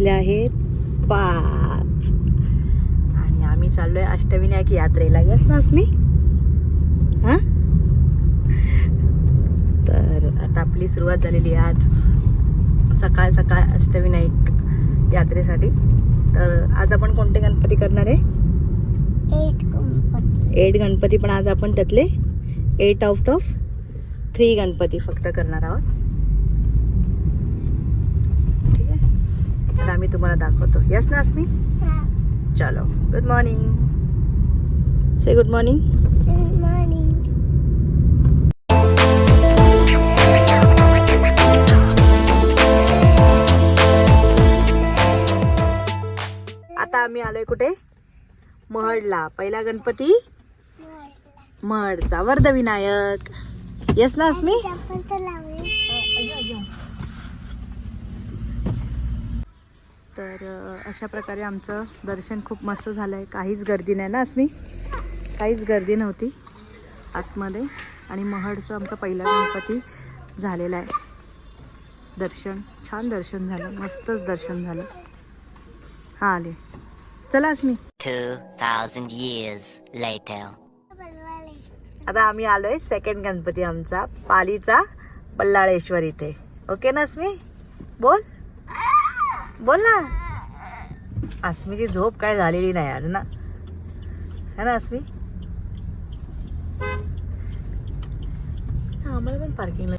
वाजले आहेत. पाच. आणि आम्ही चाललोय अष्टविनायक यात्रेला. यस ना अस्मी हां? तर आता आपली सुरुवात झालेली आहे आज. सकाळ सकाळ अष्टविनायक यात्रेसाठी. तर आज आपण कोणते गणपती करणार आहे? एट गणपती. एट गणपती पण आज आपण त्यातले eight out of three Ganpati फक्त करणार आहोत ठीक आहे तर आम्ही तुम्हाला दाखवतो. यस ना अस्मी चलो. Good morning say good morning morning आता आम्ही आलोय कुठे? महडला. पहिला गणपती? महडचा. वर्धविनायक यस ना अस्मी चप्पल तर अशा प्रकारे आमचं दर्शन खूप मस्त झालं आहे काहीच गर्दी नाही ना अस्मी? काहीच गर्दी नव्हती आतमध्ये. आणि महडचं आमचा पहिला गणपती झालेला आहे. दर्शन छान दर्शन झालं. मस्तच दर्शन झालं. हां आले. चला अस्मी. 2,000 years later. आता आम्ही आलोय सेकंड गणपती आमचा पालीचा बल्लाळेश्वर इथे. ओके ना अस्मी? बोल. बोल ना. अस्मीची झोप काय झालेली नाही आज ना. है ना अस्मी? हा, आम्हाला पण पार्किंगला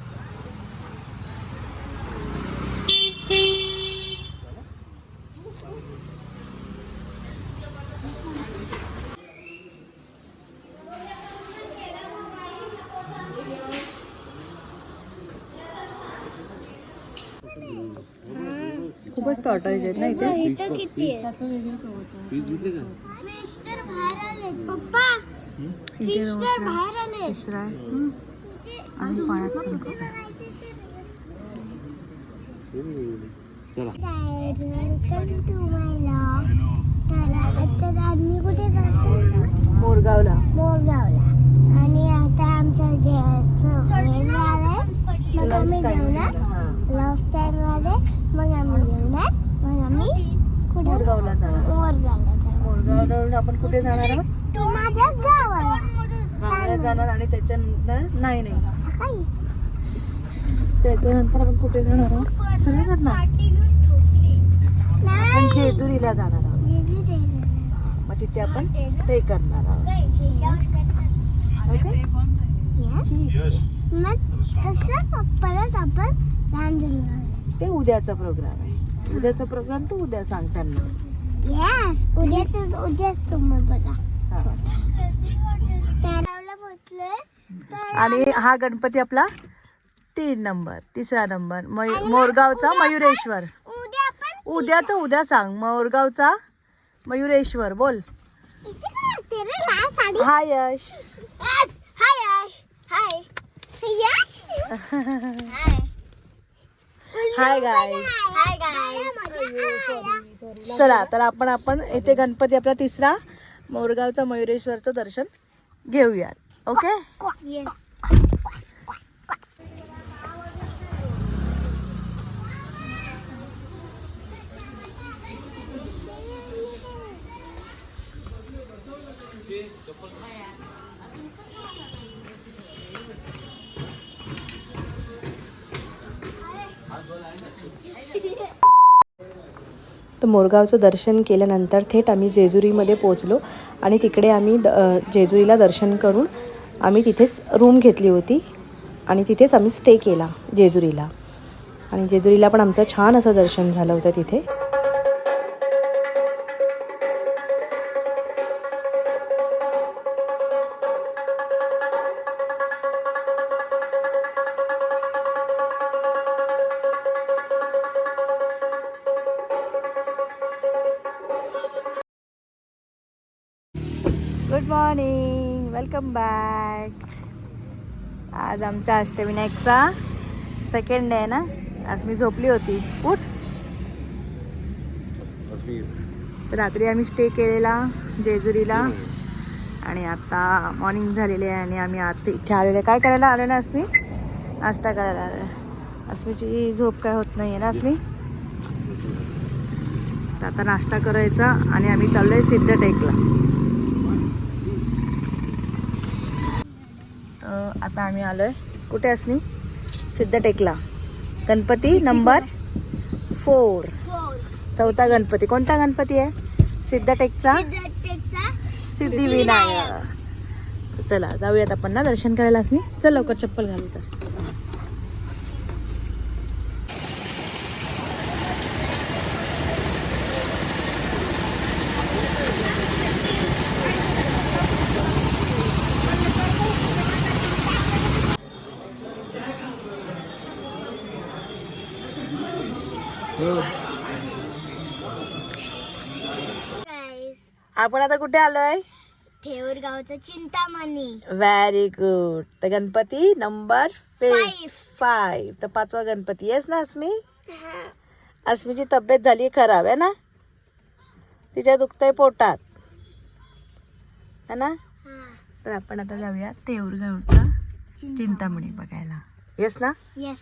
खूपच टॉटाईज आहेत ना इथे? इथं किती आहे. फिश तर बाहेर आले पप्पा इथे फिश तर दोन बाहेर आले तिसरा आहे. आणि पाण्यात पण खूप आहे. वेलकम टू माय लॉग तर आता आम्ही कुठे जातो? मोरगावला. मोरगावला. आणि आता आमचं जेवायचं वेळ झालाय. मग आम्ही Lunch time जेवणार. लॉस्ट टाइममध्ये मग आम्ही जेवणार मग आम्ही कुठे? मोरगावला जाणार. मोरगावला जाणार. मोरगाववरून आपण कुठे जाणार आहोत? तू माझ्या गावाला. गावाला जाणार आणि त्याच्यानंतर नाही नाही. सकाळी. त्याच्यानंतर आपण कुठे जाणार आहोत? सगळं नाही. जेजुरीला जाणार आहोत. मग तिथे आपण स्टे करणार आहोत. ओके. मग तसंच परत आपण ते उद्याचा प्रोग्राम आहे. उद्याचा प्रोग्राम तू उद्या सांग त्यांना येस उद्या तर उद्याच तुम्ही बघा. तेरावला पोचलोय तर आणि हा गणपती आपला तीन नंबर तिसरा नंबर. मयू मोरगावचा मयुरेश्वर. उद्या आपण उद्याचा उद्या सांग. मोरगावचा मयुरेश्वर बोल. इथे काय असते रे? लाल साडी. हा यश. यस हाय यश. हाय यश. हाय हाय गाईस चला तर आपण आपण येथे गणपती आपला तिसरा मोरगावचा मयुरेश्वरचं दर्शन घेऊयात. ओके तर मोरगावचं दर्शन केल्यानंतर थेट आम्ही जेजुरीमध्ये पोचलो आणि तिकडे आम्ही द जेजुरीला दर्शन करून आम्ही तिथेच रूम घेतली होती आणि तिथेच आम्ही स्टे केला जेजुरीला. आणि जेजुरीला पण आमचं छान असं दर्शन झालं होतं तिथे. वेलकम बॅक आज आमच्या अष्टविनायकचा सेकंड डे आहे ना? आज मी झोपली होती. उठ. तर रात्री आम्ही स्टे केलेला जेजुरीला. आणि आता मॉर्निंग झालेली आहे आणि आम्ही आता इथे आलेलो आहे. काय करायला आलो ना अस्मी? नाश्ता करायला आलो अस्मीची झोप काय होत नाही आहे ना अस्मी? तर आता नाश्ता करायचा आणि आम्ही चाललोय सिद्धटेकला. आता आम्ही आलोय. कुठे आहेस मी? सिद्धटेकला. Ganpati number four. चौथा गणपती. कोणता गणपती आहे? सिद्धटेकचा? सिद्धिविनायक. चला जाऊयात आपण ना दर्शन करायला असणी चल लवकर चप्पल घालू तर. आपण आता कुठे आलोय? ठेवर गावचा चिंतामणी. व्हेरी गुड तर गणपती नंबर Five. फाईव्ह तर पाचवा गणपती. येस ना अस्मी? अस्मीची तब्येत झाली खराब आहे ना? तिच्या दुखतंय पोटात. है ना? तर आपण आता जाऊया तेऊर गावचा चिंतामणी बघायला. येस ना? येस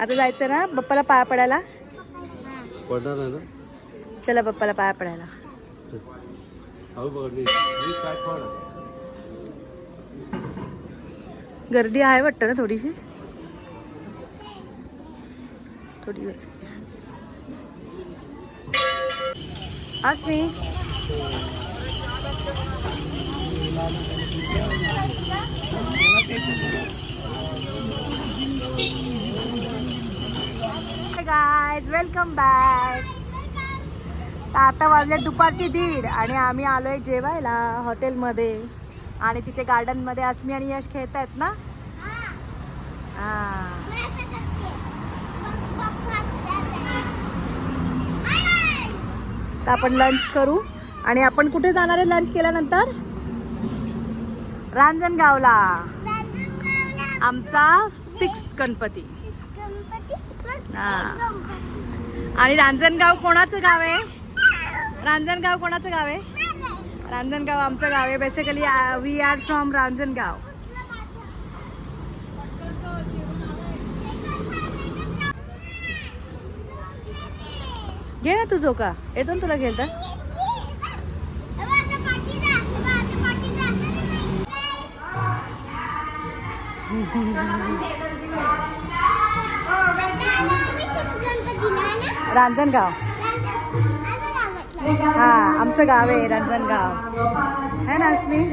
आता जायचं ना बाप्पाला पाया पडायला? पडणार ना? चला बाप्पाला पाया पडायला. मी मी गर्दी आहे वाटतं ना थोडीशी? थोडी गर्दी अस्मी गाईज वेलकम बॅक आता वाजले दुपारची दीड आणि आम्ही आलोय जेवायला हॉटेलमध्ये. आणि तिथे गार्डनमध्ये अस्मी आणि यश खेळत आहेत ना तर आपण लंच करू. आणि आपण कुठे जाणार आहे लंच केल्यानंतर? रांजणगावला. आमचा सिक्स्थ गणपती. हा. आणि रांजणगाव कोणाचं गाव आहे? रांजणगाव कोणाचं गाव आहे? रांजणगाव आमचं गाव आहे. Basically we are from Ranjangaon. घे ना तू झोका. येतो ना तुला घेता रांजणगाव. हा आमचं गाव आहे रांजणगाव. है ना अस्मी?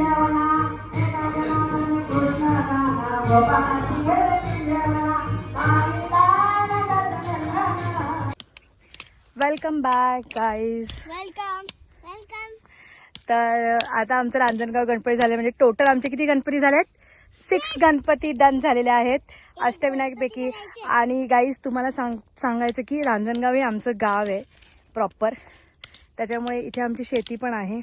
Welcome back guys welcome welcome तर आता आमचं रांजणगाव गणपती झाले म्हणजे टोटल आमचे किती गणपती झालेत? सिक्स गणपती डन झालेले आहेत. अष्टविनायकपैकी. आणि गाईज तुम्हाला सांग सांगायचं की रांजणगाव हे आमचं गाव आहे प्रॉपर त्याच्यामुळे इथे आमची शेती पण आहे.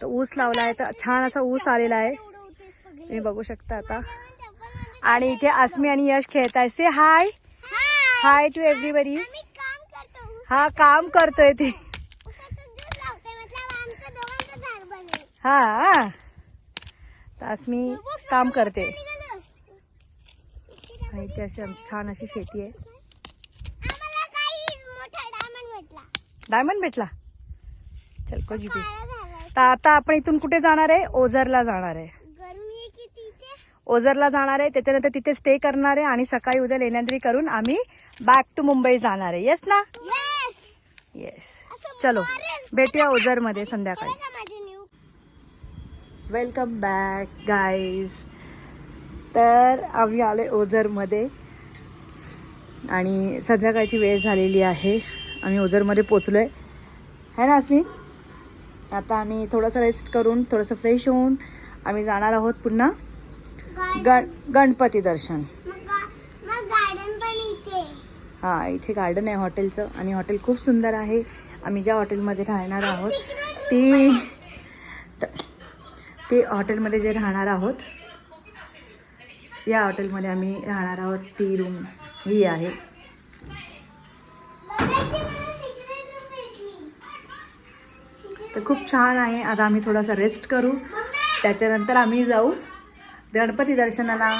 तर ऊस लावला आहे तर छान असा ऊस आलेला आहे. तुम्ही बघू शकता आता. आणि इथे अस्मी आणि यश खेळत आहे. से हाय हाय टू एव्हरीबडी काम करतो हा काम करतोय ते. हा. तर अस्मी काम करते. आणि इथे अशी आमची छान अशी शेती आहे. डायमंड भेटला. चल को जीपी काळा झालाय तर आता आपण इथून कुठे जाणार आहे? ओझरला जाणार आहे. ओझरला जाणार आहे. त्याच्यानंतर तिथे स्टे करणार आहे आणि सकाळी उद्या लेण्याद्री करून आम्ही बॅक टू मुंबई जाणार आहे. येस ना? येस चलो भेटूया ओझरमध्ये संध्याकाळी. वेलकम बॅक गाईज तर आम्ही आलो ओझरमध्ये. आणि संध्याकाळची वेळ झालेली आहे. आम्ही ओझरमध्ये पोचलो आहे है ना अस्मी आता आम्ही थोडंसं रेस्ट करून थोडंसं फ्रेश होऊन आम्ही जाणार आहोत पुन्हा गण गणपती दर्शन. हां इथे गार्डन आहे हॉटेलचं. आणि हॉटेल खूप सुंदर आहे. आम्ही ज्या हॉटेलमध्ये राहणार आहोत त- ते हॉटेलमध्ये जे राहणार आहोत या हॉटेलमध्ये आम्ही राहणार आहोत. ती रूम ही आहे. तर खूप छान आहे. आता आम्ही थोडासा रेस्ट करू. त्याच्यानंतर आम्ही जाऊ. गणपती दर्शनाला.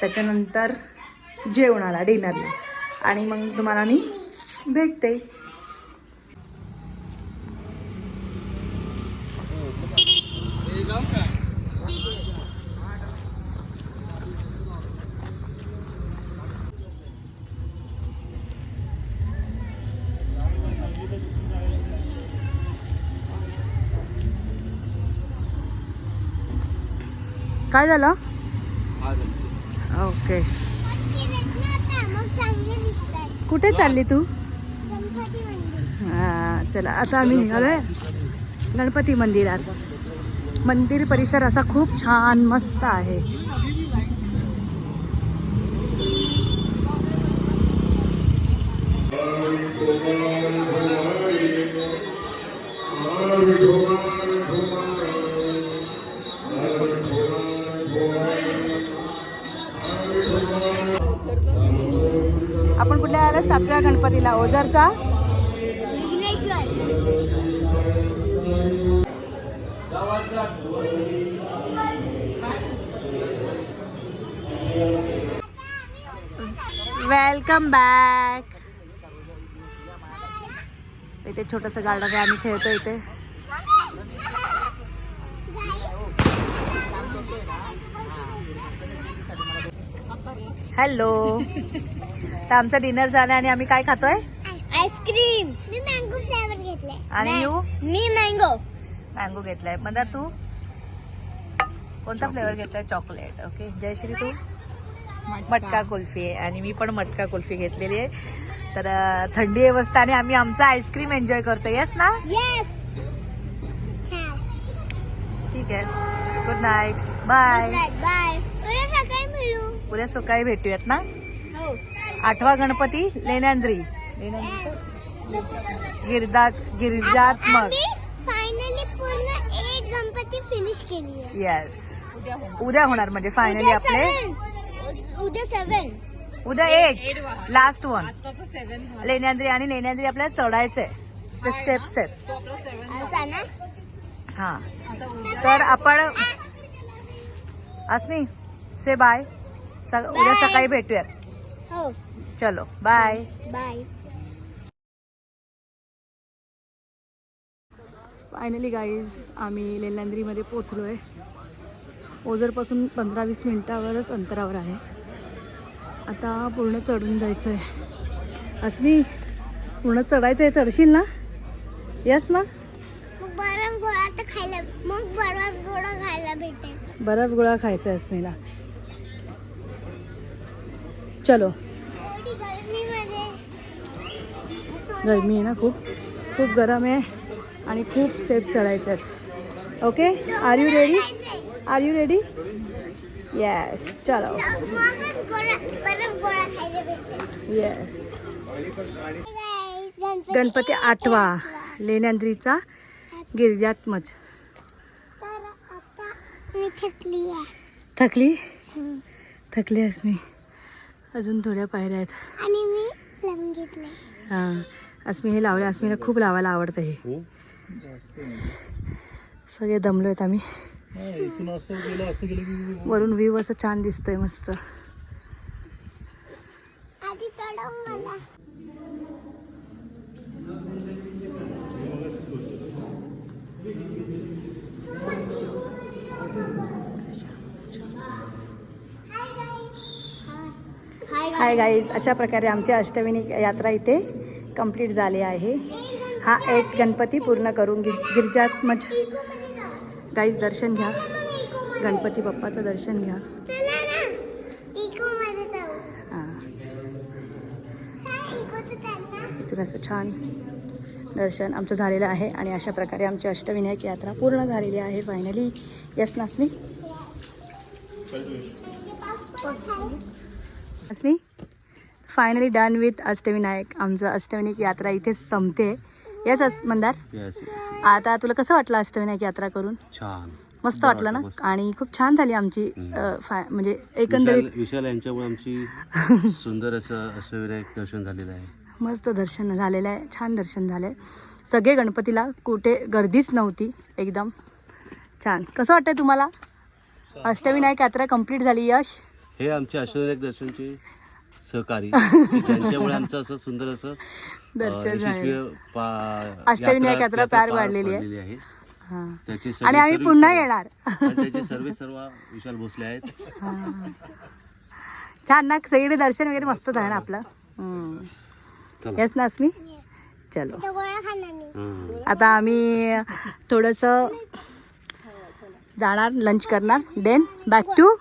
त्याच्यानंतर जेवणाला डिनरला आणि मग तुम्हाला मी भेटते. काय झालं? ओके कुठे चालली तू? चला आता आम्ही निघालोय. गणपती मंदिरात. मंदिर परिसर असा खूप छान मस्त आहे. गणपतीला ओझरचा? वेलकम बॅक इथे छोटस गार्डन आहे आम्ही खेळतो इथे. हॅलो. तर आमचा डिनर झाला आणि आम्ही काय खातोय? आईस्क्रीम. मी मँगो फ्लेवर घेतले आणि you? मी मँगो मँगो घेतलाय. मदा तू? कोणता फ्लेवर घेतलाय चॉकलेट ओके जयश्री तू? मटका. कुल्फी आहे. आणि मी पण मटका कुल्फी घेतलेली आहे. तर थंडी मस्त आणि आम्ही आमचा आईस्क्रीम एन्जॉय करतो येस ना? येस ठीक आहे. गुड नाईट बाय बाय उद्या सकाळी भेटूयात ना? हो. आठवा गणपती लेण्यांद्री. लेण्यांद्री. गिरदात गिरिजात्मक आम्ही फायनली पूर्ण एट गणपती फिनिश केली आहे. येस उद्या होणार. म्हणजे फायनली आपले. उद्या सेवन उद्या एट लास्ट वन लेण्यांद्री आणि लेण्यांद्री आपल्याला चढायचंय. ते स्टेप्स आहेत. हा. तर आपण अस्मी से बाय उद्या. सकाळी भेटूयात. हो. चलो बाय बाय फायनली गाईज आम्ही लेल्यांद्रीमध्ये पोचलो आहे ओझरपासून पंधरा वीस मिनटावरच अंतरावर आहे. आता पूर्ण चढून जायचं आहे अस्मी पूर्ण चढायचं आहे चढशील ना? येस ना? मग बरफ गोळा तर खायला मग बरफ गोळा खायला भेटेल. बर्फ गोळा खायचा आहे अस्मीला. चलो। गरमी आहे ना खूप. खूप गरम आहे आणि खूप स्टेप चढायचे आहेत. Okay are you ready are you ready yes चलो. येस गणपती आठवा. लेण्यांद्रीचा गिरिजात्मज थकली थकली. थकली आहेस मी. अजून थोड्या पायऱ्या आहेत. आणि मी लावून घेतले हां. अस्मी हे लावले अस्मीला खूप लावायला आवडतं हे. सगळे दमलो आहेत आम्ही इथून असं गेलं असं गेलं की वरून व्ह्यू असं छान दिसतोय मस्त. हाय गाईज अशा प्रकारे आमची अष्टविनी यात्रा इथे कंप्लीट झाली आहे. हा एट गणपती पूर्ण करून गिर गिरिजात्मज गाईज दर्शन घ्या. गणपती बाप्पाचं दर्शन घ्या. हां. इथून असं छान दर्शन आमचं झालेलं आहे आणि अशा प्रकारे आमची अष्टविनायक यात्रा पूर्ण झालेली आहे finally yes नास्मी Asmi finally done with Ashtavinayak आमचं अष्टविनायक यात्रा इथेच संपते. येस अस मंदार? आता तुला कसं वाटलं अष्टविनायक यात्रा करून? छान. मस्त वाटलं ना. आणि खूप छान झाली आमची म्हणजे एकंदरीत. विशाल यांच्यामुळे आमची सुंदर असं अष्टविनायक दर्शन झालेलं आहे. मस्त दर्शन झालेलं आहे. छान दर्शन झालं आहे सगळे गणपतीला कुठे गर्दीच नव्हती एकदम. छान. कसं वाटतंय तुम्हाला? अष्टविनायक यात्रा कंप्लीट झाली यश? हे आमचे अष्टविनायक दर्शनचे सहकारी. ज्यांच्यामुळे आमचं असं सुंदर असं दर्शन यशस्वी झालं. पा- अष्टविनायक यात्रा पार पाडलेली आहे. हां. त्याचे आणि आम्ही सर्व- पुन्हा सर्व- येणार. आणि त्याचे सर्व सर्व विशाल भोसले आहेत. छान ना सगळीकडे दर्शन वगैरे मस्त झालं ना आपलं. हम्म. चला. येस ना अस्मी चलो. हं. आता आम्ही थोडंसं जाणार लंच करणार. देन बॅक टू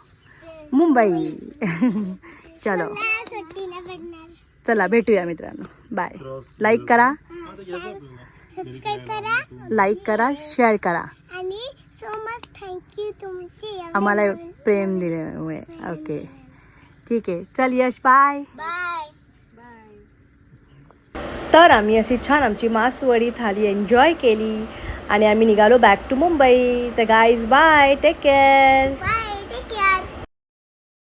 मुंबई चलो. चला भेटूया मित्रांनो. बाय लाईक करा. सबस्क्राईब करा लाईक करा. शेअर करा आणि सो मच थँक्यू तुमचे आम्हाला प्रेम दिल्यामुळे. ओके ठीक आहे. चल यश बाय बाय तर आम्ही अशी छान आमची मासवडी थाली एन्जॉय केली. आणि आम्ही निघालो बॅक टू मुंबई तर guys bye take care bye